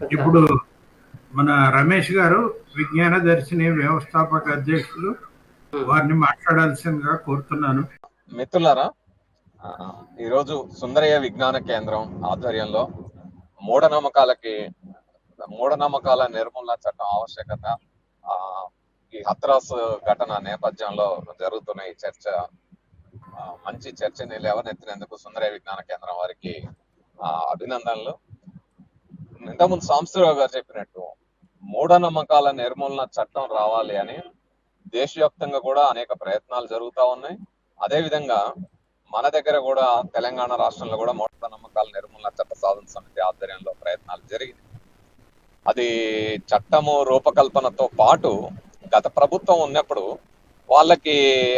ఇప్పుడు మన రమేష్ గారు విజ్ఞాన దర్శిని వ్యవస్థాపక అధ్యక్షులు వారిని మాట్లాడాల్సిందిగా కోరుతున్నాను. మిత్రులారా ఆ, ఈరోజు సుందరయ్య విజ్ఞాన కేంద్రం ఆధ్వర్యంలో మూఢనమ్మకాలకి మూఢనమ్మకాల నిర్మూలన చట్టం ఆవశ్యకత ఆ ఈ హత్రాస్ ఘటన నేపథ్యంలో జరుగుతున్న ఈ చర్చ మంచి చర్చని లేవనెత్తినందుకు సుందరయ్య విజ్ఞాన కేంద్రం వారికి ఆ, అభినందనలు. ఇంతకుముందు సాంబశివరావు గారు చెప్పినట్టు మూఢనమ్మకాల నిర్మూలన చట్టం రావాలి అని దేశవ్యాప్తంగా కూడా అనేక ప్రయత్నాలు జరుగుతూ ఉన్నాయి. అదే విధంగా మన దగ్గర కూడా తెలంగాణ రాష్ట్రంలో కూడా మూఢ నమ్మకాల నిర్మూలన చట్ట సాధన సమితి ఆధ్వర్యంలో ప్రయత్నాలు జరిగింది అది చట్టము రూపకల్పనతో పాటు గత ప్రభుత్వం ఉన్నప్పుడు వాళ్ళకి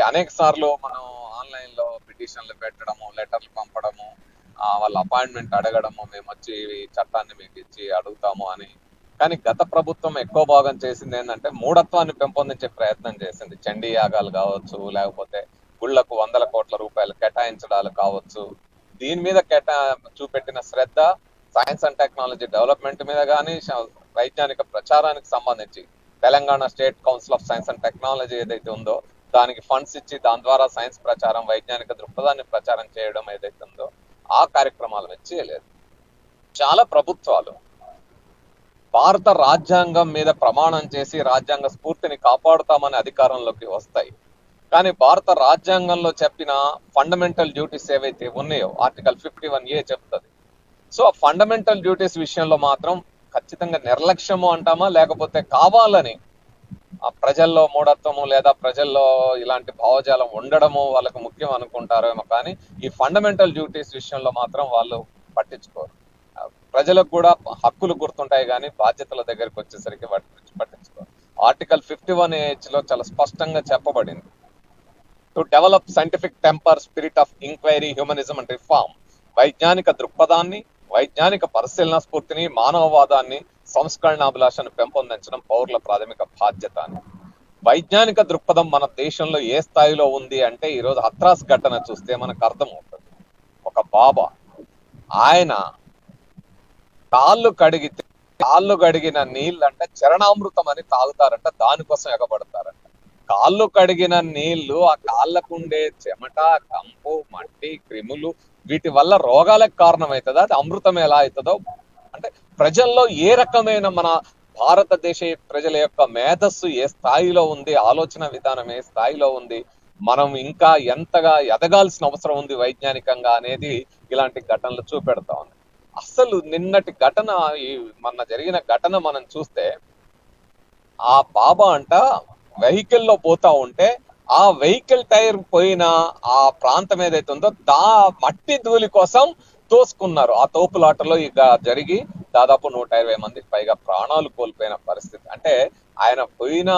అనేక సార్లు మనం ఆన్లైన్లో పిటిషన్లు పెట్టడము లెటర్లు పంపడము వాళ్ళ అపాయింట్మెంట్ అడగడము మేము వచ్చి ఈ చట్టాన్ని మీకు ఇచ్చి అడుగుతాము అని. కానీ గత ప్రభుత్వం ఎక్కువ భాగం చేసింది ఏంటంటే మూఢత్వాన్ని పెంపొందించే ప్రయత్నం చేసింది. చండీ యాగాలు కావచ్చు లేకపోతే గుళ్ళకు వందల కోట్ల రూపాయలు కేటాయించడాలు కావచ్చు. దీని మీద కేటా చూపెట్టిన శ్రద్ధ సైన్స్ అండ్ టెక్నాలజీ డెవలప్మెంట్ మీద కానీ వైజ్ఞానిక ప్రచారానికి సంబంధించి Telangana state council of science and technology ఏదైతే ఉందో దానికి ఫండ్స్ ఇచ్చి దాని ద్వారా సైన్స్ ప్రచారం వైజ్ఞానిక దృక్పథాన్ని ప్రచారం చేయడం ఏదైతే ఉందో ఆ కార్యక్రమాలను చేయలేదు. చాలా ప్రభుత్వాలు భారత రాజ్యాంగం మీద ప్రమాణం చేసి రాజ్యాంగ స్ఫూర్తిని కాపాడుతామని అధికారంలోకి వస్తాయి. కానీ భారత రాజ్యాంగంలో చెప్పిన ఫండమెంటల్ డ్యూటీస్ ఏవైతే ఉన్నాయో ఆర్టికల్ ఫిఫ్టీ వన్ ఏ చెప్తుంది. సో ఆ ఫండమెంటల్ డ్యూటీస్ విషయంలో మాత్రం ఖచ్చితంగా నిర్లక్ష్యము అంటామా లేకపోతే కావాలని ప్రజల్లో మూఢత్వము లేదా ప్రజల్లో ఇలాంటి భావజాలం ఉండడము వాళ్ళకు ముఖ్యం అనుకుంటారేమో కానీ ఈ ఫండమెంటల్ డ్యూటీస్ విషయంలో మాత్రం వాళ్ళు పట్టించుకోరు. ప్రజలకు కూడా హక్కులు గుర్తుంటాయి కానీ బాధ్యతల దగ్గరికి వచ్చేసరికి వాటి గురించి పట్టించుకోరు. ఆర్టికల్ ఫిఫ్టీ వన్లో చాలా స్పష్టంగా చెప్పబడింది. To develop scientific temper spirit of inquiry humanism and reform వైజ్ఞానిక దృక్పథాన్ని వైజ్ఞానిక పరిశీలన స్ఫూర్తిని మానవవాదాన్ని సంస్కరణాభిలాషను పెంపొందించడం పౌరుల ప్రాథమిక బాధ్యత అని. వైజ్ఞానిక దృక్పథం మన దేశంలో ఏ స్థాయిలో ఉంది అంటే ఈ రోజు హత్రాస్ ఘటన చూస్తే మనకు అర్థం అవుతుంది ఒక బాబా ఆయన కాళ్ళు కడిగితే కాళ్ళు కడిగిన నీళ్ళంటే చరణామృతం అని తాగుతారంట దానికోసం ఎగబడతారంట. కాళ్ళు కడిగిన నీళ్ళు ఆ కాళ్ళకుండే చెమట కంపు మట్టి క్రిములు వీటి వల్ల రోగాలకు కారణమవుతుందా? అది అమృతం ఎలా అవుతుందో? అంటే ప్రజల్లో ఏ రకమైన మన భారతదేశ ప్రజల యొక్క మేధస్సు ఏ స్థాయిలో ఉంది ఆలోచన విధానం ఏ స్థాయిలో ఉంది మనం ఇంకా ఎంతగా ఎదగాల్సిన అవసరం ఉంది వైజ్ఞానికంగా అనేది ఇలాంటి ఘటనలు చూపెడతా ఉంది. అసలు నిన్నటి ఘటన ఈ మొన్న జరిగిన ఘటన మనం చూస్తే ఆ బాబా అంట వెహికల్లో పోతా ఉంటే ఆ వెహికల్ టైర్ పోయిన ఆ ప్రాంతం ఏదైతే ఉందో దా మట్టి ధూళి కోసం తోసుకున్నారు. ఆ తోపులాటలో ఇక జరిగి దాదాపు నూట ఇరవై మందికి పైగా ప్రాణాలు కోల్పోయిన పరిస్థితి. అంటే ఆయన పోయిన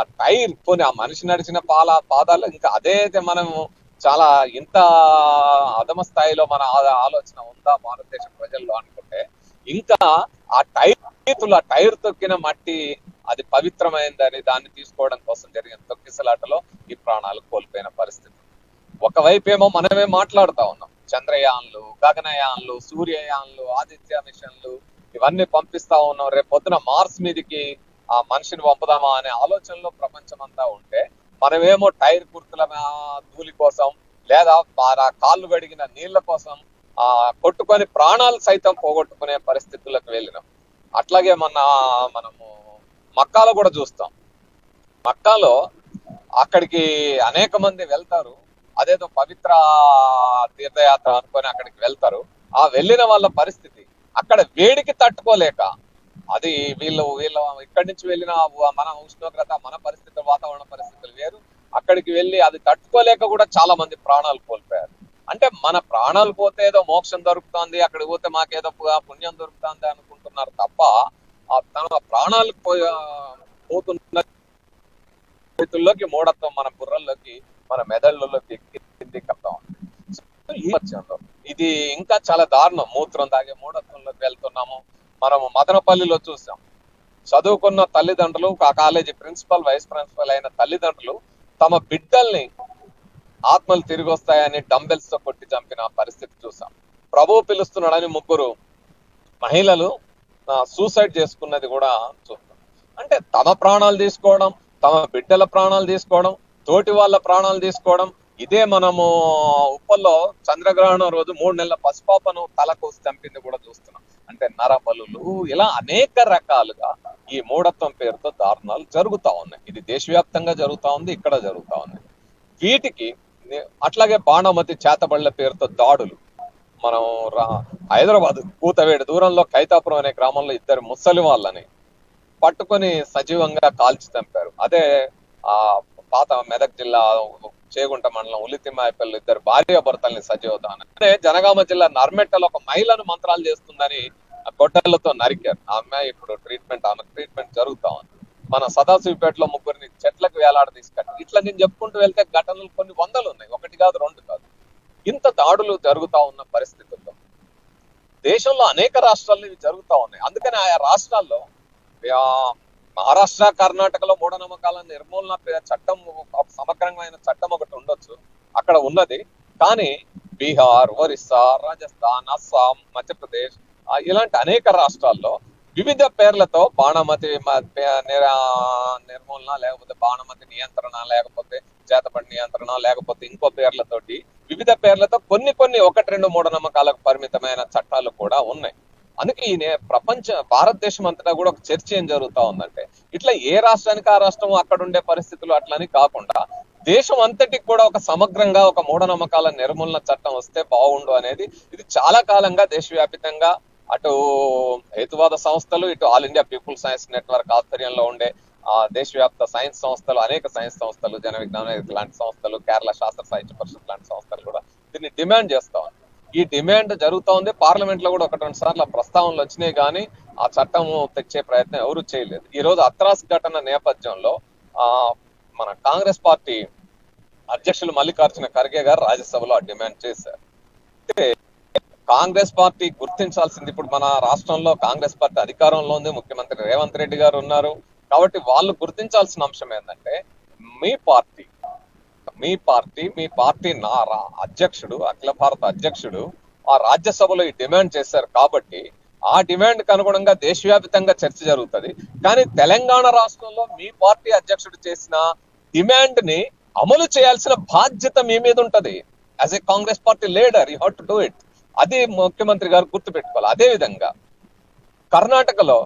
టైర్ పోని ఆ మనిషి నడిచిన పాల పాదాలు ఇంకా అదే మనం చాలా ఇంత అధమ స్థాయిలో మన ఆ- ఆలోచన ఉందా భారతదేశ ప్రజల్లో అనుకుంటే? ఇంకా ఆ టైర్ ఆ టైర్ తొక్కిన మట్టి అది పవిత్రమైందని దాన్ని తీసుకోవడం కోసం జరిగిన తొక్కిసలాటలో ఈ ప్రాణాలు కోల్పోయిన పరిస్థితి. ఒకవైపు ఏమో మనమే మాట్లాడుతా ఉన్నాం. చంద్రయాన్లు గగనయాన్లు సూర్యయాన్లు ఆదిత్య మిషన్లు ఇవన్నీ పంపిస్తా ఉన్నాం. రేపు పొద్దున మార్స్ మీదకి ఆ మనిషిని పంపుదామా అనే ఆలోచనలో ప్రపంచం అంతా ఉంటే మనమేమో టైర్ కుర్తుల ధూళి కోసం లేదా ఆ కాళ్ళు గడిగిన నీళ్ళ కోసం ఆ కొట్టుకొని ప్రాణాలు సైతం పోగొట్టుకునే పరిస్థితులకు వెళ్ళినాం. అట్లాగే మన మనము మక్కాలో కూడా చూస్తాం. మక్కాలో అక్కడికి అనేక మంది వెళ్తారు. అదేదో పవిత్ర తీర్థయాత్ర అనుకొని అక్కడికి వెళ్తారు. ఆ వెళ్ళిన వాళ్ళ పరిస్థితి అక్కడ వేడికి తట్టుకోలేక అది వీళ్ళు వీళ్ళు ఇక్కడి నుంచి వెళ్ళిన మన ఉష్ణోగ్రత మన పరిస్థితులు వాతావరణ పరిస్థితులు వేరు. అక్కడికి వెళ్ళి అది తట్టుకోలేక కూడా చాలా మంది ప్రాణాలు కోల్పోయారు. అంటే మన ప్రాణాలు పోతే ఏదో మోక్షం దొరుకుతుంది అక్కడికి పోతే మాకేదో పుణ్యం దొరుకుతుంది అనుకుంటున్నారు తప్ప తన ప్రాణాలు పోతున్న చేతుల్లోకి మూఢత్వం మన బుర్రల్లోకి మన మెదళ్ళలోకి ఎక్కింది కడతా ఉంది సో ఈ పక్షంలో ఇది ఇంకా చాలా దారుణం. మూత్రం తాగే మూఢత్వంలోకి వెళ్తున్నాము. మనము మదనపల్లిలో చూసాం. చదువుకున్న తల్లిదండ్రులు ఆ కాలేజీ ప్రిన్సిపల్ వైస్ ప్రిన్సిపల్ అయిన తల్లిదండ్రులు తమ బిడ్డల్ని ఆత్మలు తిరిగి వస్తాయని డంబెల్స్తో కొట్టి చంపిన పరిస్థితి చూసాం. ప్రభు పిలుస్తున్నాడని ముగ్గురు మహిళలు సూసైడ్ చేసుకున్నది కూడా చూస్తాం. అంటే తమ ప్రాణాలు తీసుకోవడం తమ బిడ్డల ప్రాణాలు తీసుకోవడం తోటి వాళ్ళ ప్రాణాలు తీసుకోవడం. ఇదే మనము ఉప్పల్లో చంద్రగ్రహణం రోజు మూడు నెలల పసిపాపను తలకోసి చంపింది కూడా చూస్తున్నాం. అంటే నరబలులు ఇలా అనేక రకాలుగా ఈ మూఢత్వం పేరుతో దారుణాలు జరుగుతా ఉన్నాయి. ఇది దేశవ్యాప్తంగా జరుగుతా ఉంది ఇక్కడ జరుగుతా ఉంది. వీటికి అట్లాగే బాణమతి చేతబళ్ళ పేరుతో దాడులు. మనం హైదరాబాద్ కూతవేడు దూరంలో కైతాపురం అనే గ్రామంలో ఇద్దరు ముసలి వాళ్ళని పట్టుకొని సజీవంగా కాల్చి చంపారు. అదే ఆ పాత మెదక్ జిల్లా చేగుంట మండలం ఉలితిమాయపల్లి ఇద్దరు భార్య భర్తల్ని సజీవదానం అంటే జనగామ జిల్లా నర్మెట్టలో ఒక మహిళను మంత్రాలు చేస్తుందని ఆ గొడ్డలతో నరికారు. ఆ అమ్మాయి ఇప్పుడు ట్రీట్మెంట్ ఆమె ట్రీట్మెంట్ జరుగుతా ఉంది. మన సదాశివపేటలో ముగ్గురిని చెట్లకు వేలాడ తీసుకెళ్ళి ఇట్లా నేను చెప్పుకుంటూ వెళ్తే ఘటనలు కొన్ని వందలు ఉన్నాయి. ఒకటి కాదు రెండు కాదు. ఇంత దాడులు జరుగుతా ఉన్న పరిస్థితుల్లో దేశంలో అనేక రాష్ట్రాల్లో ఇవి జరుగుతా ఉన్నాయి. అందుకని ఆయా రాష్ట్రాల్లో మహారాష్ట్ర కర్ణాటకలో మూఢనమ్మకాల నిర్మూలన చట్టం సమగ్రమైన చట్టం ఒకటి ఉండొచ్చు. అక్కడ ఉన్నది. కానీ బీహార్ ఒరిస్సా రాజస్థాన్ అస్సాం మధ్యప్రదేశ్ ఇలాంటి అనేక రాష్ట్రాల్లో వివిధ పేర్లతో బాణమతి నిర్మూలన లేకపోతే బాణమతి నియంత్రణ లేకపోతే చేతబడి నియంత్రణ లేకపోతే ఇంకో పేర్లతోటి వివిధ పేర్లతో కొన్ని కొన్ని ఒకటి రెండు మూఢనమ్మకాలకు పరిమితమైన చట్టాలు కూడా ఉన్నాయి. అందుకే ఈయన ప్రపంచ భారతదేశం అంతటా కూడా ఒక చర్చ ఏం జరుగుతా ఉందంటే ఇట్లా ఏ రాష్ట్రానికి ఆ రాష్ట్రం అక్కడ ఉండే పరిస్థితులు అట్లని కాకుండా దేశం అంతటికి కూడా ఒక సమగ్రంగా ఒక మూఢనమ్మకాల నిర్మూలన చట్టం వస్తే బాగుండు అనేది ఇది చాలా కాలంగా దేశవ్యాప్తంగా అటు హేతువాద సంస్థలు ఇటు all India people science network ఆధ్వర్యంలో ఉండే ఆ దేశవ్యాప్త సైన్స్ సంస్థలు అనేక సైన్స్ సంస్థలు జన విజ్ఞాన లాంటి సంస్థలు కేరళ శాస్త్ర సాహిత్య పరిషత్ లాంటి సంస్థలు కూడా దీన్ని డిమాండ్ చేస్తా ఈ డిమాండ్ జరుగుతూ ఉంది. పార్లమెంట్లో కూడా ఒకటి రెండు సార్లు ప్రస్తావనలు వచ్చినాయి కానీ ఆ చట్టం తెచ్చే ప్రయత్నం ఎవరు చేయలేదు. ఈ రోజు అత్రాస్ ఘటన నేపథ్యంలో ఆ మన కాంగ్రెస్ పార్టీ అధ్యక్షులు మల్లికార్జున ఖర్గే గారు రాజ్యసభలో ఆ డిమాండ్ చేశారు. అయితే కాంగ్రెస్ పార్టీ గుర్తించాల్సింది ఇప్పుడు మన రాష్ట్రంలో కాంగ్రెస్ పార్టీ అధికారంలో ఉంది. ముఖ్యమంత్రి రేవంత్ రెడ్డి గారు ఉన్నారు. కాబట్టి వాళ్ళు గుర్తించాల్సిన అంశం ఏంటంటే మీ పార్టీ మీ పార్టీ మీ పార్టీ నారా అధ్యక్షుడు అఖిల భారత అధ్యక్షుడు ఆ రాజ్యసభలో ఈ డిమాండ్ చేశారు కాబట్టి ఆ డిమాండ్కు అనుగుణంగా దేశవ్యాప్తంగా చర్చ జరుగుతుంది. కానీ తెలంగాణ రాష్ట్రంలో మీ పార్టీ అధ్యక్షుడు చేసిన డిమాండ్ని అమలు చేయాల్సిన బాధ్యత మీ మీద ఉంటది. As a Congress party leader you how to do it. అది ముఖ్యమంత్రి గారు గుర్తుపెట్టుకోవాలి. అదే విధంగా కర్ణాటకలో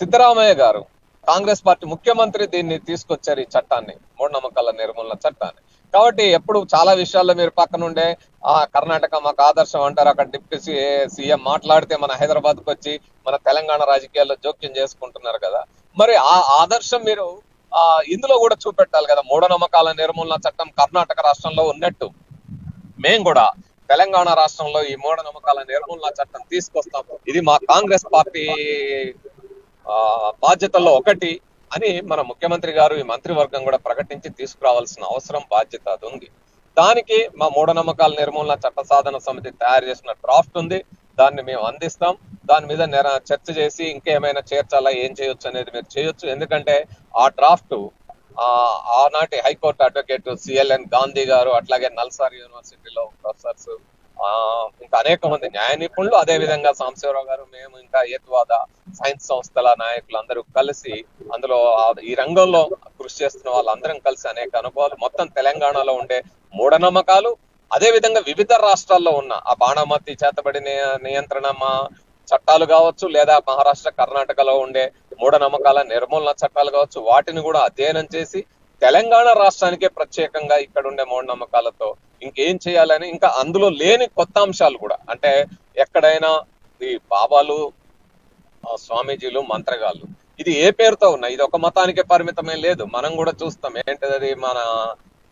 సిద్ధరామయ్య గారు కాంగ్రెస్ పార్టీ ముఖ్యమంత్రి దీన్ని తీసుకొచ్చారు ఈ చట్టాన్ని మూఢనమ్మకాల నిర్మూలన చట్టాన్ని. కాబట్టి ఎప్పుడు చాలా విషయాల్లో మీరు పక్కన ఉండే ఆ కర్ణాటక మాకు ఆదర్శం అంటారు. అక్కడ డిప్యూటీ సీఎం మాట్లాడితే మన హైదరాబాద్కు వచ్చి మన తెలంగాణ రాజకీయాల్లో జోక్యం చేసుకుంటున్నారు కదా. మరి ఆ ఆదర్శం మీరు ఆ ఇందులో కూడా చూపెట్టాలి కదా. మూఢనమ్మకాల నిర్మూలన చట్టం కర్ణాటక రాష్ట్రంలో ఉన్నట్టు. మేము కూడా తెలంగాణ రాష్ట్రంలో ఈ మూఢనమ్మకాల నిర్మూలన చట్టం తీసుకొస్తాం. ఇది మా కాంగ్రెస్ పార్టీ ఆ బాధ్యతల్లో ఒకటి. అని మన ముఖ్యమంత్రి గారు ఈ మంత్రివర్గం కూడా ప్రకటించి తీసుకురావాల్సిన అవసరం బాధ్యత అది ఉంది దానికి మా మూఢనమ్మకాల నిర్మూలన చట్ట సాధన సమితి తయారు చేసిన డ్రాఫ్ట్ ఉంది. దాన్ని మేము అందిస్తాం. దాని మీద చర్చ చేసి ఇంకేమైనా చేర్చాలా ఏం చేయొచ్చు అనేది మీరు చేయొచ్చు. ఎందుకంటే ఆ డ్రాఫ్ట్ ఆ ఆనాటి హైకోర్టు అడ్వకేట్ సిఎల్ఎన్ గాంధీ గారు అట్లాగే నల్సార్ యూనివర్సిటీలో ప్రొఫెసర్స్ ఇంకా అనేక మంది న్యాయ నిపుణులు అదే విధంగా సాంబశివరావు గారు మేము ఇంకా ఏత్వాద సైన్స్ సంస్థల నాయకులు అందరూ కలిసి అందులో ఈ రంగంలో కృషి చేస్తున్న వాళ్ళందరం కలిసి అనేక అనుభవాలు. మొత్తం తెలంగాణలో ఉండే మూఢనమ్మకాలు అదే విధంగా వివిధ రాష్ట్రాల్లో ఉన్న ఆ బాణమతి చేతబడి నియ- నియంత్రణ మా చట్టాలు కావచ్చు లేదా మహారాష్ట్ర కర్ణాటకలో ఉండే మూఢనమ్మకాల నిర్మూలన చట్టాలు కావచ్చు వాటిని కూడా అధ్యయనం చేసి తెలంగాణ రాష్ట్రానికే ప్రత్యేకంగా ఇక్కడ ఉండే మూఢనమ్మకాలతో ఇంకేం చేయాలని ఇంకా అందులో లేని కొత్త అంశాలు కూడా. అంటే ఎక్కడైనా ఈ బాబాలు స్వామీజీలు మంత్రగాళ్ళు ఇది ఏ పేరుతో ఉన్నాయి? ఇది ఒక మతానికే పరిమితమే లేదు. మనం కూడా చూస్తాం. ఏంటిది అది మన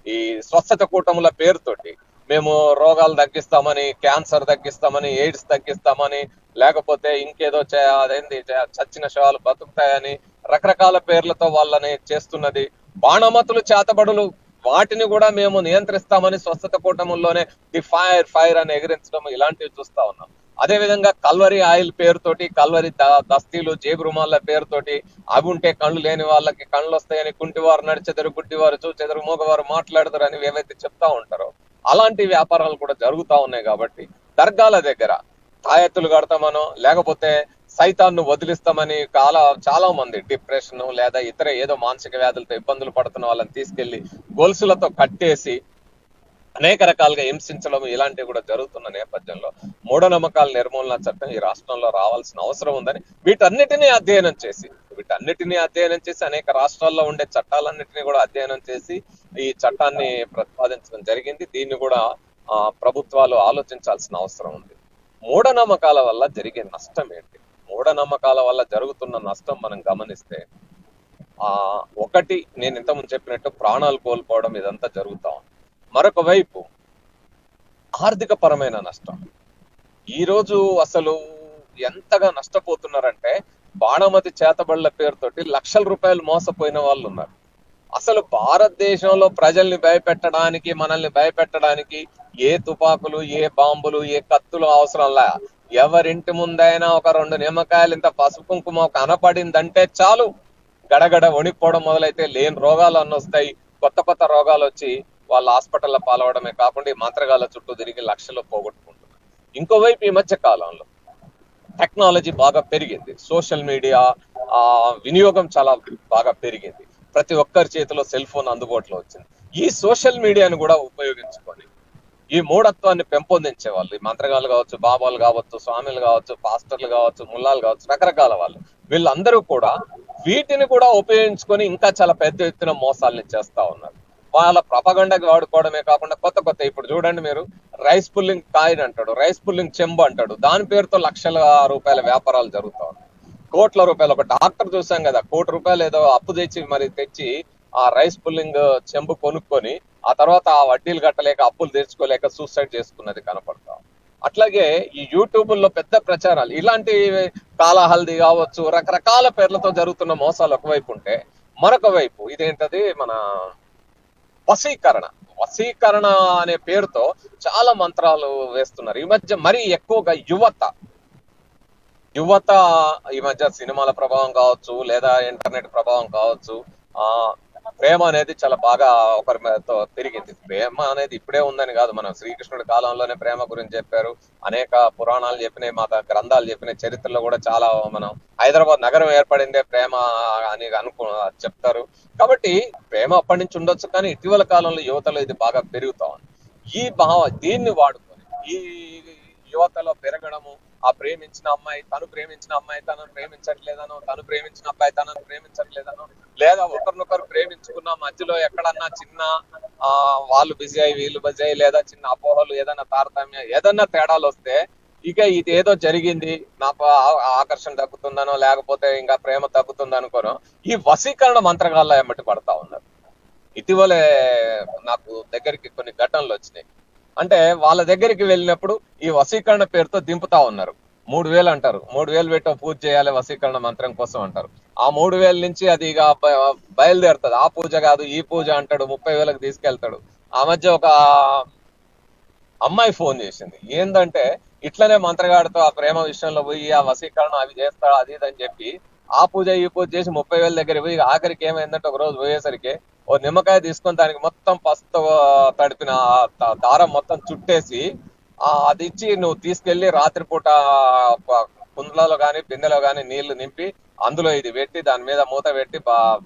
ఈ స్వస్థత కూటముల పేరుతోటి. మేము రోగాలు తగ్గిస్తామని క్యాన్సర్ తగ్గిస్తామని ఎయిడ్స్ తగ్గిస్తామని లేకపోతే ఇంకేదో చే- అదేంది చ- చచ్చిన శవాలు బతుకుతాయని రకరకాల పేర్లతో వాళ్ళని చేస్తున్నది బాణమతులు చేతబడులు. వాటిని కూడా మేము నియంత్రిస్తామని స్వస్థత కూటముల్లోనే ది ఫైర్ ఫైర్ అని ఎగిరించడం ఇలాంటివి చూస్తా ఉన్నాం. అదే విధంగా కల్వరి ఆయిల్ పేరుతోటి కల్వరి దస్తీలు జేబు రుమాల పేరుతోటి అవి ఉంటే కళ్ళు లేని వాళ్ళకి కళ్ళు వస్తాయని కుంటివారు నడిచెదరు గుడ్డివారు చూచెదరు మూగవారు మాట్లాడతారు అని ఏవైతే చెప్తా ఉంటారో అలాంటి వ్యాపారాలు కూడా జరుగుతా ఉన్నాయి కాబట్టి దర్గాల దగ్గర తాయెత్తులు కడతామనో లేకపోతే సైతాన్ని వదిలిస్తామని చాలా చాలా మంది డిప్రెషన్ లేదా ఇతర ఏదో మానసిక వ్యాధులతో ఇబ్బందులు పడుతున్న వాళ్ళని తీసుకెళ్ళి గొలుసులతో కట్టేసి అనేక రకాలుగా హింసించడం ఇలాంటివి కూడా జరుగుతున్న నేపథ్యంలో మూఢనమ్మకాల నిర్మూలన చట్టం ఈ రాష్ట్రంలో రావాల్సిన అవసరం ఉందని వీటన్నిటినీ అధ్యయనం చేసి వీటన్నిటినీ అధ్యయనం చేసి అనేక రాష్ట్రాల్లో ఉండే చట్టాలన్నిటినీ కూడా అధ్యయనం చేసి ఈ చట్టాన్ని ప్రతిపాదించడం జరిగింది. దీన్ని కూడా ఆ, ప్రభుత్వాలు ఆలోచించాల్సిన అవసరం ఉంది. మూఢనమ్మకాల వల్ల జరిగే నష్టం ఏంటి? మూఢనమ్మకాల వల్ల జరుగుతున్న నష్టం మనం గమనిస్తే ఆ ఒకటి నేను ఇంతకుముందు చెప్పినట్టు ప్రాణాలు కోల్పోవడం ఇదంతా జరుగుతా ఉంది. మరొక వైపు ఆర్థిక పరమైన నష్టం. ఈ రోజు అసలు ఎంతగా నష్టపోతున్నారంటే బాణమతి చేతబడుల పేరుతోటి లక్షల రూపాయలు మోసపోయిన వాళ్ళు ఉన్నారు. అసలు భారతదేశంలో ప్రజల్ని భయపెట్టడానికి మనల్ని భయపెట్టడానికి ఏ తుపాకులు ఏ బాంబులు ఏ కత్తులు అవసరం లే. ఎవరింటి ముందైనా ఒక రెండు నిమ్మకాయలు ఇంత పసుపు కుంకుమ కనపడిందంటే చాలు. గడగడ వణిపోవడం మొదలైతే లేని రోగాలు అన్నొస్తాయి కొత్త కొత్త రోగాలు వచ్చి వాళ్ళ హాస్పిటల్లో పాల్వడమే కాకుండా ఈ మంత్రగాల చుట్టూ తిరిగి లక్షలు పోగొట్టుకుంటున్నారు ఇంకోవైపు ఈ మధ్య కాలంలో టెక్నాలజీ బాగా పెరిగింది. సోషల్ మీడియా ఆ వినియోగం చాలా బాగా పెరిగింది. ప్రతి ఒక్కరి చేతిలో సెల్ ఫోన్ అందుబాటులో వచ్చింది. ఈ సోషల్ మీడియాను కూడా ఉపయోగించుకొని ఈ మూఢత్వాన్ని పెంపొందించే వాళ్ళు ఈ మంత్రగాలు కావచ్చు బాబాలు కావచ్చు స్వామిలు కావచ్చు పాస్టర్లు కావచ్చు ముల్లాలు కావచ్చు రకరకాల వాళ్ళు. వీళ్ళందరూ కూడా వీటిని కూడా ఉపయోగించుకొని ఇంకా చాలా పెద్ద ఎత్తున మోసాలని చేస్తా ఉన్నారు. వాళ్ళ ప్రపగండకి వాడుకోవడమే కాకుండా కొత్త కొత్త ఇప్పుడు చూడండి మీరు రైస్ పుల్లింగ్ కాయిన్ అంటాడు రైస్ పుల్లింగ్ చెంబు అంటాడు. దాని పేరుతో లక్షల రూపాయల వ్యాపారాలు జరుగుతా ఉన్నాయి. కోట్ల రూపాయలు ఒక డాక్టర్ చూసాం కదా కోటి రూపాయలు ఏదో అప్పు తెచ్చి మరి తెచ్చి ఆ రైస్ పుల్లింగ్ చెంబు కొనుక్కొని ఆ తర్వాత ఆ వడ్డీలు కట్టలేక అప్పులు తీర్చుకోలేక సూసైడ్ చేసుకున్నది కనపడతాం. అట్లాగే ఈ యూట్యూబ్లో పెద్ద ప్రచారాలు ఇలాంటి కాలహల్ది కావచ్చు రకరకాల పేర్లతో జరుగుతున్న మోసాలు ఒకవైపు ఉంటే మరొక వైపు ఇదేంటది? మన వశీకరణ. వశీకరణ అనే పేరుతో చాలా మంత్రాలు వేస్తున్నారు. ఈ మధ్య మరీ ఎక్కువగా యువత యువత ఈ మధ్య సినిమాల ప్రభావం కావచ్చు లేదా ఇంటర్నెట్ ప్రభావం కావచ్చు ఆ ప్రేమ అనేది చాలా బాగా ఒకరితో తిరిగింది. ప్రేమ అనేది ఇప్పుడే ఉందని కాదు. మనం శ్రీకృష్ణుడి కాలంలోనే ప్రేమ గురించి చెప్పారు. అనేక పురాణాలు చెప్పినాయి మాత గ్రంథాలు చెప్పిన చరిత్రలో కూడా చాలా మనం హైదరాబాద్ నగరం ఏర్పడిందే ప్రేమ అని అనుకు చెప్తారు. కాబట్టి ప్రేమ అప్పటి నుంచి ఉండొచ్చు కానీ ఇటీవల కాలంలో యువతలో ఇది బాగా పెరుగుతా ఉంది ఈ భావ దీన్ని వాడుకొని ఈ యువతలో పెరగడము ఆ ప్రేమించిన అమ్మాయి తను ప్రేమించిన అమ్మాయి తనను ప్రేమించట్లేదనో తను ప్రేమించిన అబ్బాయి తనను ప్రేమించట్లేదనో లేదా ఒకరినొకరు ప్రేమించుకున్న మధ్యలో ఎక్కడన్నా చిన్న ఆ వాళ్ళు బిజీ అయ్యి వీళ్ళు బిజీ అయ్యి లేదా చిన్న అపోహలు ఏదైనా తారతమ్యం ఏదన్నా తేడాలు వస్తే ఇక ఇది ఏదో జరిగింది నాకు ఆ- ఆకర్షణ తగ్గుతుందనో లేకపోతే ఇంకా ప్రేమ తగ్గుతుంది అనుకోనో ఈ వశీకరణ మంత్రగాల్లో ఎమ్మటి పడతా ఉన్నారు. ఇటీవలే నాకు దగ్గరికి కొన్ని ఘటనలు వచ్చినాయి. అంటే వాళ్ళ దగ్గరికి వెళ్ళినప్పుడు ఈ వసీకరణ పేరుతో దింపుతా ఉన్నారు. మూడు వేలు అంటారు. మూడు వేలు పెట్టి పూజ చేయాలి వసీకరణ మంత్రం కోసం అంటారు. ఆ మూడు వేల నుంచి అది ఇక బయలుదేరుతుంది. ఆ పూజ కాదు ఈ పూజ అంటాడు ముప్పై వేలకు తీసుకెళ్తాడు. ఆ మధ్య ఒక అమ్మాయి ఫోన్ చేసింది. ఏందంటే ఇట్లనే మంత్రగాడితో ఆ ప్రేమ విషయంలో పోయి ఆ వసీకరణ అవి చేస్తాడు అది ఇది అని చెప్పి ఆ పూజ ఈ పూజ చేసి ముప్పై వేల దగ్గర పోయి ఆఖరికి ఏమైందంటే ఒక రోజు పోయేసరికి ఓ నిమ్మకాయ తీసుకొని దానికి మొత్తం పస్త తడిపిన దారం మొత్తం చుట్టేసి అది ఇచ్చి నువ్వు తీసుకెళ్ళి రాత్రిపూట ప- కుండలలో గాని బిందెలో గాని నీళ్ళు నింపి అందులో ఇది పెట్టి దాని మీద మూత పెట్టి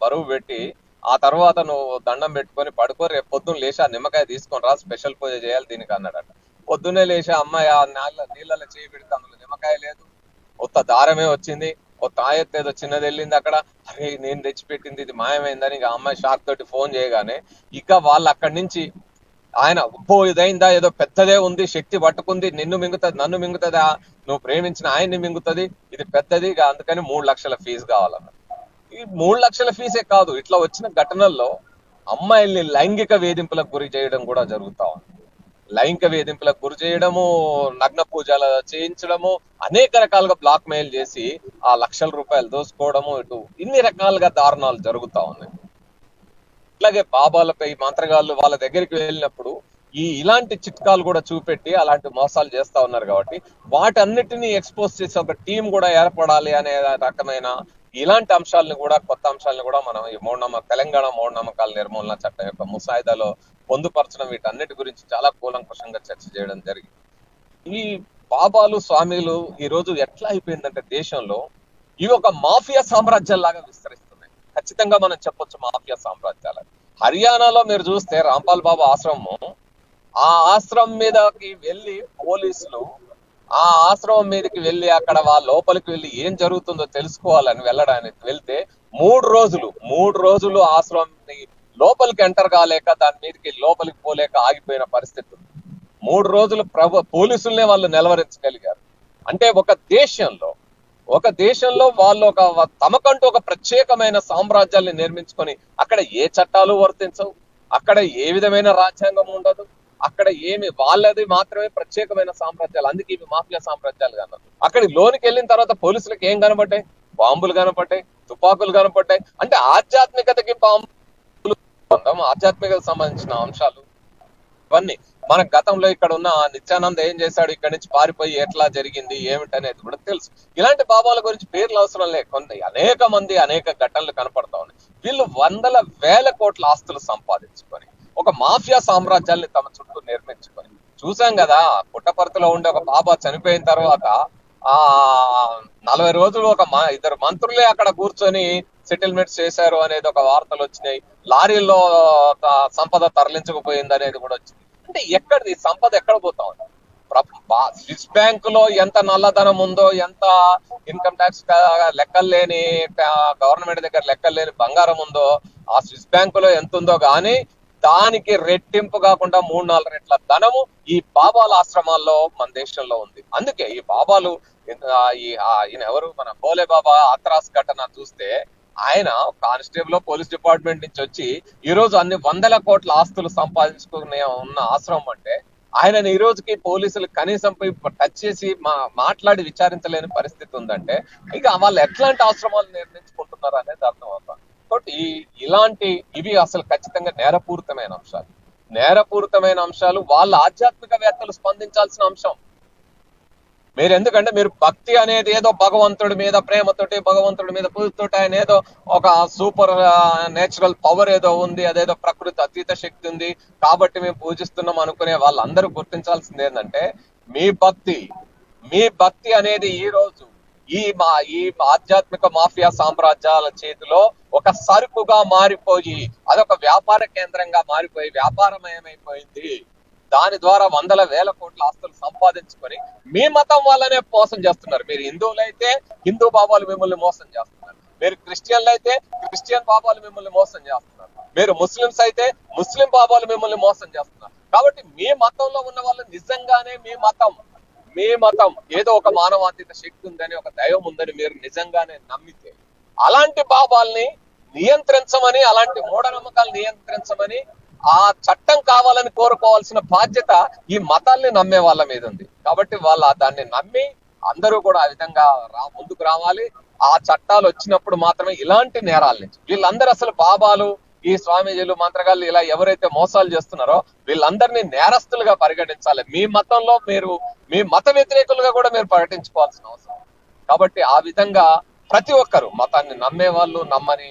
బరువు పెట్టి ఆ తర్వాత నువ్వు దండం పెట్టుకొని పడుకో రేపు పొద్దున్న లేచి ఆ నిమ్మకాయ తీసుకొని రా స్పెషల్ పూజ చేయాలి దీనికి అన్నాడట. పొద్దున్నే లేచి అమ్మాయి ఆ నీళ్ళ నీళ్ళలో చేయి పెడితే అందులో నిమ్మకాయ లేదు. ఉత్త దారమే వచ్చింది. ఓ తాయెత్తు ఏదో చిన్నది వెళ్ళింది అక్కడ. అరే నేను తెచ్చిపెట్టింది ఇది మాయమైందని ఇక ఆ అమ్మాయి షాక్ తోటి ఫోన్ చేయగానే ఇక వాళ్ళు అక్కడి నుంచి ఆయన ఉప్పో ఇదైందా? ఏదో పెద్దదే ఉంది శక్తి పట్టుకుంది నిన్ను మింగుతుంది నన్ను మింగుతుంది? నువ్వు ప్రేమించిన ఆయన్ని మింగుతుంది ఇది పెద్దది ఇక అందుకని మూడు లక్షల ఫీజు కావాలన్న ఈ మూడు లక్షల ఫీజే కాదు ఇట్లా వచ్చిన ఘటనల్లో అమ్మాయిల్ని లైంగిక వేధింపులకు గురి చేయడం కూడా జరుగుతా ఉంది. లైంగిక వేధింపులకు గురి చేయడము నగ్న పూజలు చేయించడము అనేక రకాలుగా బ్లాక్ మెయిల్ చేసి ఆ లక్షల రూపాయలు దోసుకోవడము ఇటు ఇన్ని రకాలుగా దారుణాలు జరుగుతా ఉన్నాయి. అట్లాగే బాబాలపై మంత్రగాళ్ళు వాళ్ళ దగ్గరికి వెళ్ళినప్పుడు ఈ ఇలాంటి చిట్కాలు కూడా చూపెట్టి అలాంటి మోసాలు చేస్తా ఉన్నారు కాబట్టి వాటన్నిటిని ఎక్స్పోజ్ చేసి ఒక టీం కూడా ఏర్పడాలి అనే రకమైన ఇలాంటి అంశాలను కూడా కొత్త అంశాలను కూడా మనం ఈ మూఢనమ్మ తెలంగాణ మూఢనమ్మకాల నిర్మూలన చట్టం యొక్క ముసాయిదాలో పొందుపరచడం వీటన్నిటి గురించి చాలా కూలంకషంగా చర్చ చేయడం జరిగింది. ఈ బాబాలు స్వామిలు ఈ రోజు ఎట్లా అయిపోయిందంటే దేశంలో ఇవి ఒక మాఫియా సామ్రాజ్యాల్లాగా విస్తరిస్తున్నాయి ఖచ్చితంగా మనం చెప్పొచ్చు మాఫియా సామ్రాజ్యాలు హర్యానాలో మీరు చూస్తే రాంపాల్ బాబా ఆశ్రమము ఆ ఆశ్రమం మీదకి వెళ్ళి పోలీసులు ఆ ఆశ్రమం మీదకి వెళ్ళి అక్కడ వాళ్ళ లోపలికి వెళ్ళి ఏం జరుగుతుందో తెలుసుకోవాలని వెళ్ళడానికి వెళ్తే మూడు రోజులు మూడు రోజులు ఆశ్రమం లోపలికి ఎంటర్ కాలేక దాని మీదకి లోపలికి పోలేక ఆగిపోయిన పరిస్థితి ఉంది. మూడు రోజులు ప్రభు పోలీసుల్నే వాళ్ళు నిలవరించగలిగారు. అంటే ఒక దేశంలో ఒక దేశంలో వాళ్ళు ఒక తమకంటూ ఒక ప్రత్యేకమైన సామ్రాజ్యాన్ని నిర్మించుకొని అక్కడ ఏ చట్టాలు వర్తించవు అక్కడ ఏ విధమైన రాజ్యాంగం ఉండదు అక్కడ ఏమి వాళ్ళది మాత్రమే ప్రత్యేకమైన సామ్రాజ్యాలు అందుకే ఇవి మాఫియా సామ్రాజ్యాలు కన్నారు అక్కడికి లోనికి వెళ్ళిన తర్వాత పోలీసులకు ఏం కనపడ్డాయి బాంబులు కనపడ్డాయి తుపాకులు కనపడ్డాయి అంటే ఆధ్యాత్మికతకి బాంబులు ఆధ్యాత్మికతకు సంబంధించిన అంశాలు ఇవన్నీ. మన గతంలో ఇక్కడ ఉన్న నిత్యానంద ఏం చేశాడు? ఇక్కడ నుంచి పారిపోయి ఎట్లా జరిగింది? ఏమిటి అనేది కూడా తెలుసు. ఇలాంటి బాబాల గురించి పేర్లు అవసరం లే. కొంత అనేక మంది అనేక ఘటనలు కనపడతా ఉన్నాయి. వీళ్ళు వందల వేల కోట్ల ఆస్తులు సంపాదించుకొని ఒక మాఫియా సామ్రాజ్యాన్ని తమ చుట్టూ నిర్మించుకొని చూసాం కదా పుట్టపర్తిలో ఉండే ఒక బాబా చనిపోయిన తర్వాత ఆ నలభై రోజులు ఒక మా ఇద్దరు మంత్రులే అక్కడ కూర్చొని సెటిల్మెంట్స్ చేశారు అనేది ఒక వార్తలు వచ్చినాయి. లారీల్లో సంపద తరలించకపోయింది అనేది కూడా వచ్చింది. అంటే ఎక్కడిది? సంపద ఎక్కడ పోతా ఉంది స్విస్ బ్యాంక్లో ఎంత నల్లధనం ఉందో ఎంత ఇన్కమ్ ట్యాక్స్ లెక్కలు లేని గవర్నమెంట్ దగ్గర లెక్కలు లేని బంగారం ఉందో ఆ స్విస్ బ్యాంక్లో ఎంత ఉందో గానీ దానికి రెట్టింపు కాకుండా మూడు నాలుగు రెట్ల ధనము ఈ బాబాల ఆశ్రమాల్లో మన దేశంలో ఉంది. అందుకే ఈ బాబాలు ఈయన ఎవరు? మన భోలే బాబా ఆత్రాస్ ఘటన చూస్తే ఆయన కానిస్టేబుల్ పోలీస్ డిపార్ట్మెంట్ నుంచి వచ్చి ఈ రోజు అన్ని వందల కోట్ల ఆస్తులు సంపాదించుకునే ఉన్న ఆశ్రమం అంటే ఆయనని ఈ రోజుకి పోలీసులు కనీసం టచ్ చేసి మా మాట్లాడి విచారించలేని పరిస్థితి ఉందంటే ఇక వాళ్ళు ఎట్లాంటి ఆశ్రమాలు నిర్మించుకుంటున్నారు అనేది అర్థం అవుతుంది. కాబట్టి ఇలాంటి ఇవి అసలు ఖచ్చితంగా నేరపూరితమైన అంశాలు. నేరపూరితమైన అంశాలు వాళ్ళ ఆధ్యాత్మికవేత్తలు స్పందించాల్సిన అంశం. మీరు ఎందుకంటే మీరు భక్తి అనేది ఏదో భగవంతుడి మీద ప్రేమతోటి భగవంతుడి మీద పూజతోటి ఆయన ఏదో ఒక సూపర్ నేచురల్ పవర్ ఏదో ఉంది అదేదో ప్రకృతి అతీత శక్తి ఉంది. కాబట్టి మేము పూజిస్తున్నాం అనుకునే వాళ్ళందరూ గుర్తించాల్సింది ఏంటంటే మీ భక్తి మీ భక్తి అనేది ఈ రోజు ఈ మా ఈ ఆధ్యాత్మిక మాఫియా సామ్రాజ్యాల చేతిలో ఒక సరుకుగా మారిపోయి అదొక వ్యాపార కేంద్రంగా మారిపోయి వ్యాపారమయమైపోయింది. దాని ద్వారా వందల వేల కోట్ల ఆస్తులు సంపాదించుకొని మీ మతం వాళ్ళనే మోసం చేస్తున్నారు. మీరు హిందువులు అయితే హిందూ బాబాలు మిమ్మల్ని మోసం చేస్తున్నారు. మీరు క్రిస్టియన్లు అయితే క్రిస్టియన్ బాబాలు మిమ్మల్ని మోసం చేస్తున్నారు. మీరు ముస్లిమ్స్ అయితే ముస్లిం బాబాలు మిమ్మల్ని మోసం చేస్తున్నారు. కాబట్టి మీ మతంలో ఉన్న వాళ్ళు నిజంగానే మీ మతం మీ మతం ఏదో ఒక మానవాతీత శక్తి ఉందని ఒక దైవం ఉందని మీరు నిజంగానే నమ్మితే అలాంటి బాబాల్ని నియంత్రించమని అలాంటి మూఢనమ్మకాలు నియంత్రించమని ఆ చట్టం కావాలని కోరుకోవాల్సిన బాధ్యత ఈ మతాల్ని నమ్మే వాళ్ళ మీద ఉంది. కాబట్టి వాళ్ళ దాన్ని నమ్మి అందరూ కూడా ఆ విధంగా రా ముందుకు రావాలి. ఆ చట్టాలు వచ్చినప్పుడు మాత్రమే ఇలాంటి నేరాల నుంచి వీళ్ళందరూ అసలు బాబాలు ఈ స్వామీజీలు మంత్రగాళ్ళు ఇలా ఎవరైతే మోసాలు చేస్తున్నారో వీళ్ళందరినీ నేరస్తులుగా పరిగణించాలి. మీ మతంలో మీరు మీ మత వ్యతిరేకులుగా కూడా మీరు ప్రకటించుకోవాల్సిన అవసరం. కాబట్టి ఆ విధంగా ప్రతి ఒక్కరు మతాన్ని నమ్మే వాళ్ళు నమ్మని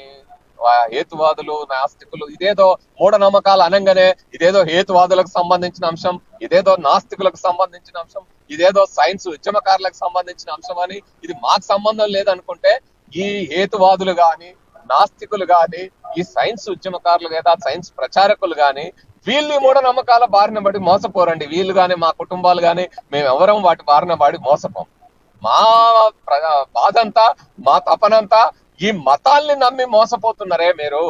హేతువాదులు నాస్తికులు ఇదేదో మూఢనమ్మకాలు అనగానే ఇదేదో హేతువాదులకు సంబంధించిన అంశం ఇదేదో నాస్తికులకు సంబంధించిన అంశం ఇదేదో సైన్స్ ఉద్యమకారులకు సంబంధించిన అంశం అని ఇది మాకు సంబంధం లేదనుకుంటే ఈ హేతువాదులు గాని నాస్తికులు గాని ఈ సైన్స్ ఉద్యమకారులు లేదా సైన్స్ ప్రచారకులు గాని వీళ్ళు మూఢ నమ్మకాల బారిన పడి మోసపోరండి. వీళ్ళు గాని మా కుటుంబాలు గాని మేము వాటి బారిన పడి మోసపోం. మా ప్ర- బాధంతా మా తపనంతా ఈ మతాల్ని నమ్మి మోసపోతున్నారే మీరు?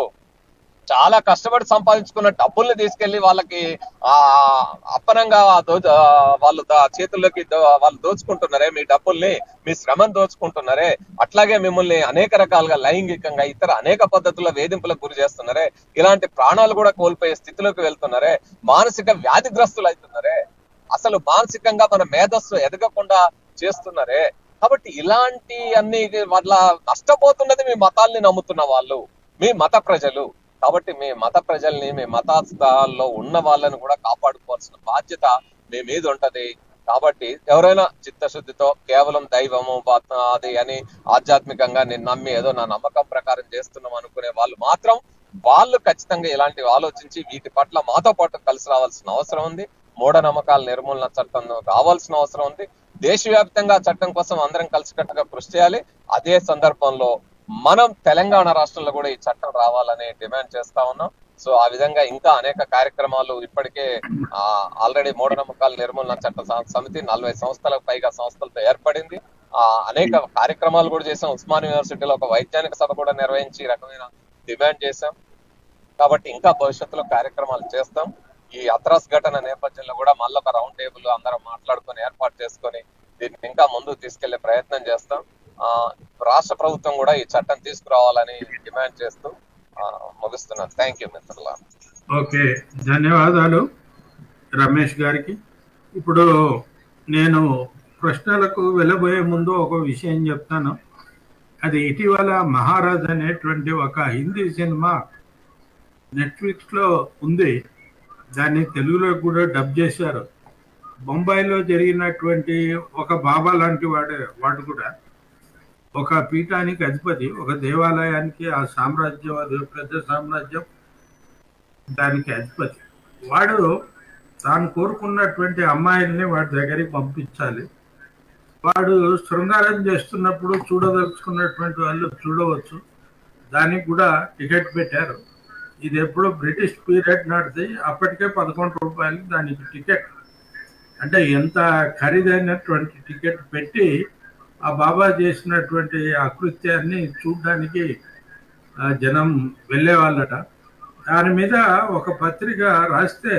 చాలా కష్టపడి సంపాదించుకున్న డబ్బుల్ని తీసుకెళ్ళి వాళ్ళకి ఆ అప్పనంగా వాళ్ళు చేతుల్లోకి వాళ్ళు దోచుకుంటున్నారే మీ డబ్బుల్ని మీ శ్రమను దోచుకుంటున్నారే అట్లాగే మిమ్మల్ని అనేక రకాలుగా లైంగికంగా ఇతర అనేక పద్ధతుల్లో వేధింపులకు గురి చేస్తున్నారే ఇలాంటి ప్రాణాలు కూడా కోల్పోయే స్థితిలోకి వెళ్తున్నారే మానసిక వ్యాధిగ్రస్తులు అవుతున్నారే అసలు మానసికంగా మన మేధస్సు ఎదగకుండా చేస్తున్నారే కాబట్టి ఇలాంటి అన్ని వాళ్ళ నష్టపోతున్నది మీ మతాల్ని నమ్ముతున్న వాళ్ళు మీ మత ప్రజలు. కాబట్టి మీ మత ప్రజల్ని మీ మతాల్లో ఉన్న వాళ్ళని కూడా కాపాడుకోవాల్సిన బాధ్యత మీ మీద ఉంటది. కాబట్టి ఎవరైనా చిత్తశుద్ధితో కేవలం దైవము అది అని ఆధ్యాత్మికంగా నేను నమ్మి ఏదో నా నమ్మకం ప్రకారం చేస్తున్నాం అనుకునే వాళ్ళు మాత్రం వాళ్ళు ఖచ్చితంగా ఇలాంటివి ఆలోచించి వీటి పట్ల మాతో పాటు కలిసి రావాల్సిన అవసరం ఉంది. మూఢనమ్మకాల నిర్మూలన చట్టం రావాల్సిన అవసరం ఉంది. దేశవ్యాప్తంగా చట్టం కోసం అందరం కలిసికట్టుగా కృషి చేయాలి. అదే సందర్భంలో మనం తెలంగాణ రాష్ట్రంలో కూడా ఈ చట్టం రావాలని డిమాండ్ చేస్తా ఉన్నాం. సో ఆ విధంగా ఇంకా అనేక కార్యక్రమాలు ఇప్పటికే ఆల్రెడీ మూఢనమ్మకాల నిర్మూలన చట్ట సమితి నలభై సంస్థలకు పైగా సంస్థలతో ఏర్పడింది. ఆ అనేక కార్యక్రమాలు కూడా చేసాం ఉస్మాన్ యూనివర్సిటీలో ఒక వైజ్ఞానిక సభ కూడా నిర్వహించి రకమైన డిమాండ్ చేశాం. కాబట్టి ఇంకా భవిష్యత్తులో కార్యక్రమాలు చేస్తాం. ఈ అత్రాస్ ఘటన నేపథ్యంలో కూడా మళ్ళీ రౌండ్ టేబుల్ అందరం మాట్లాడుకొని ఏర్పాటు చేసుకొని దీన్ని ఇంకా ముందుకు తీసుకెళ్ళే ప్రయత్నం చేస్తాం. ఆ రాష్ట్ర ప్రభుత్వం కూడా ఈ చట్టం తీసుకురావాలని డిమాండ్ చేస్తూ ముగిస్తున్నాను. థ్యాంక్ యూ మిత్రుల ఓకే ధన్యవాదాలు రమేష్ గారికి. ఇప్పుడు నేను ప్రశ్నలకు వెళ్ళబోయే ముందు ఒక విషయం చెప్తాను. అది ఇటీవల మహారాజ్ అనేటువంటి ఒక హిందీ సినిమా నెట్ఫ్లిక్స్లో ఉంది. దాన్ని తెలుగులో కూడా డబ్ చేశారు. బొంబాయిలో జరిగినటువంటి ఒక బాబా లాంటి వాడే వాడు కూడా ఒక పీఠానికి అధిపతి ఒక దేవాలయానికి ఆ సామ్రాజ్యం అది పెద్ద సామ్రాజ్యం దానికి అధిపతి. వాడు తాను కోరుకున్నటువంటి అమ్మాయిల్ని వాడి దగ్గరికి పంపించాలి. వాడు శృంగారం చేస్తున్నప్పుడు చూడదలుచుకున్నటువంటి వాళ్ళు చూడవచ్చు. దానికి కూడా టికెట్ పెట్టారు. ఇది ఎప్పుడు బ్రిటిష్ పీరియడ్ నాటిది. అప్పటికే పదకొండు రూపాయలు దానికి టికెట్. అంటే ఎంత ఖరీదైనటువంటి టికెట్ పెట్టి ఆ బాబా చేసినటువంటి అకృత్యాన్ని చూడడానికి జనం వెళ్ళేవాళ్ళట. దాని మీద ఒక పత్రిక రాస్తే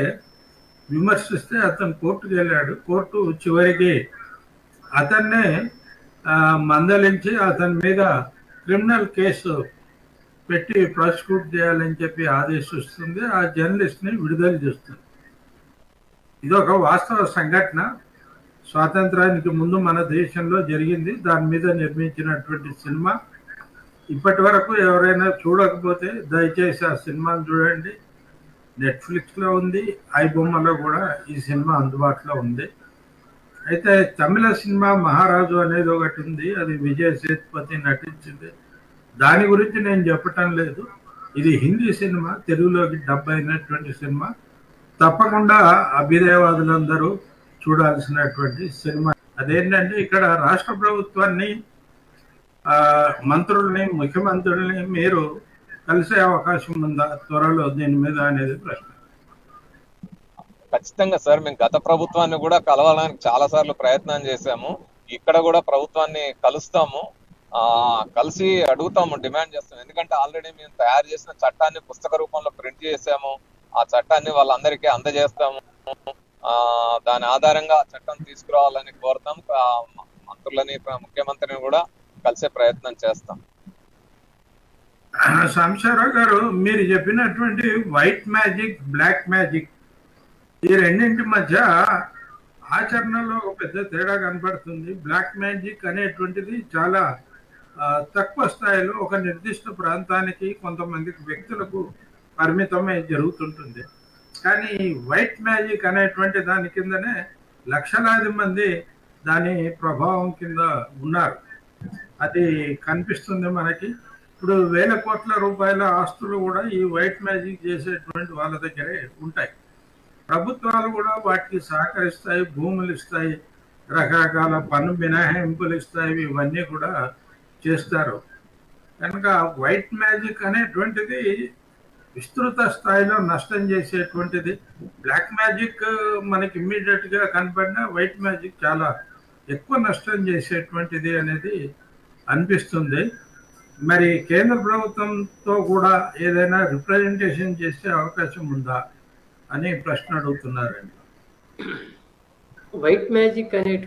విమర్శిస్తే అతను కోర్టుకు వెళ్ళాడు. కోర్టు చివరికి అతన్నే మందలించి అతని మీద క్రిమినల్ కేసు పెట్టి ప్రాసిక్యూట్ చేయాలని చెప్పి ఆదేశిస్తుంది ఆ జర్నలిస్ట్ని విడుదల చేస్తుంది. ఇదొక వాస్తవ సంఘటన. స్వాతంత్రానికి ముందు మన దేశంలో జరిగింది. దాని మీద నిర్మించినటువంటి సినిమా. ఇప్పటి వరకు ఎవరైనా చూడకపోతే దయచేసి ఆ సినిమాను చూడండి. నెట్ఫ్లిక్స్లో ఉంది. ఐబొమ్మలో కూడా ఈ సినిమా అందుబాటులో ఉంది. అయితే తమిళ సినిమా మహారాజు అనేది ఒకటి ఉంది. అది విజయ్ సేతుపతి నటించింది. దాని గురించి నేను చెప్పటం లేదు. ఇది హిందీ సినిమా తెలుగులోకి డబ్ అయినటువంటి సినిమా. తప్పకుండా అభ్యుదయవాదులందరూ చూడాల్సినటువంటి సినిమా. అదేంటంటే ఇక్కడ రాష్ట్ర ప్రభుత్వాన్ని ఆ, మంత్రుల్ని ముఖ్యమంత్రుల్ని మీరు కలిసే అవకాశం ఉందా? త్వరలో దీని మీద అనేది ప్రశ్న. ఖచ్చితంగా సార్ మేము గత ప్రభుత్వాన్ని కూడా కలవడానికి చాలా సార్లు ప్రయత్నం చేశాము. ఇక్కడ కూడా ప్రభుత్వాన్ని కలుస్తాము. కలిసి అడుగుతాము డిమాండ్ చేస్తాం ఎందుకంటే ఆల్రెడీ మేము తయారు చేసిన చట్టాన్ని పుస్తక రూపంలో ప్రింట్ చేసాము. ఆ చట్టాన్ని వాళ్ళందరికీ అందజేస్తాము. దాని ఆధారంగా చట్టం తీసుకురావాలని కోరుతాం మంత్రులని ముఖ్యమంత్రిని కూడా కలిసే ప్రయత్నం చేస్తాం. సంశారావు గారు మీరు చెప్పినటువంటి వైట్ మ్యాజిక్ బ్లాక్ మ్యాజిక్ ఈ రెండింటి మధ్య ఆచరణలో ఒక పెద్ద తేడా కనపడుతుంది. బ్లాక్ మ్యాజిక్ అనేటువంటిది చాలా తక్కువ స్థాయిలో ఒక నిర్దిష్ట ప్రాంతానికి కొంతమంది వ్యక్తులకు పరిమితమై జరుగుతుంటుంది. కానీ వైట్ మ్యాజిక్ అనేటువంటి దాని కిందనే లక్షలాది మంది దాని ప్రభావం కింద ఉన్నారు. అది కనిపిస్తుంది మనకి. ఇప్పుడు వేల కోట్ల రూపాయల ఆస్తులు కూడా ఈ వైట్ మ్యాజిక్ చేసేటువంటి వాళ్ళ దగ్గరే ఉంటాయి. ప్రభుత్వాలు కూడా వాటికి సహకరిస్తాయి భూములు ఇస్తాయి రకరకాల పన్ను మినహాయింపులు ఇస్తాయి ఇవన్నీ కూడా చేస్తారు. కనుక వైట్ మ్యాజిక్ అనేటువంటిది విస్తృత స్థాయిలో నష్టం చేసేటువంటిది. బ్లాక్ మ్యాజిక్ మనకి ఇమ్మీడియట్గా కనపడిన వైట్ మ్యాజిక్ చాలా ఎక్కువ నష్టం చేసేటువంటిది అనేది అనిపిస్తుంది. మరి కేంద్ర ప్రభుత్వంతో కూడా ఏదైనా రిప్రజెంటేషన్ చేసే అవకాశం ఉందా అని ప్రశ్న అడుగుతున్నారండి. వైట్ మ్యాజిక్ అనేటువంటి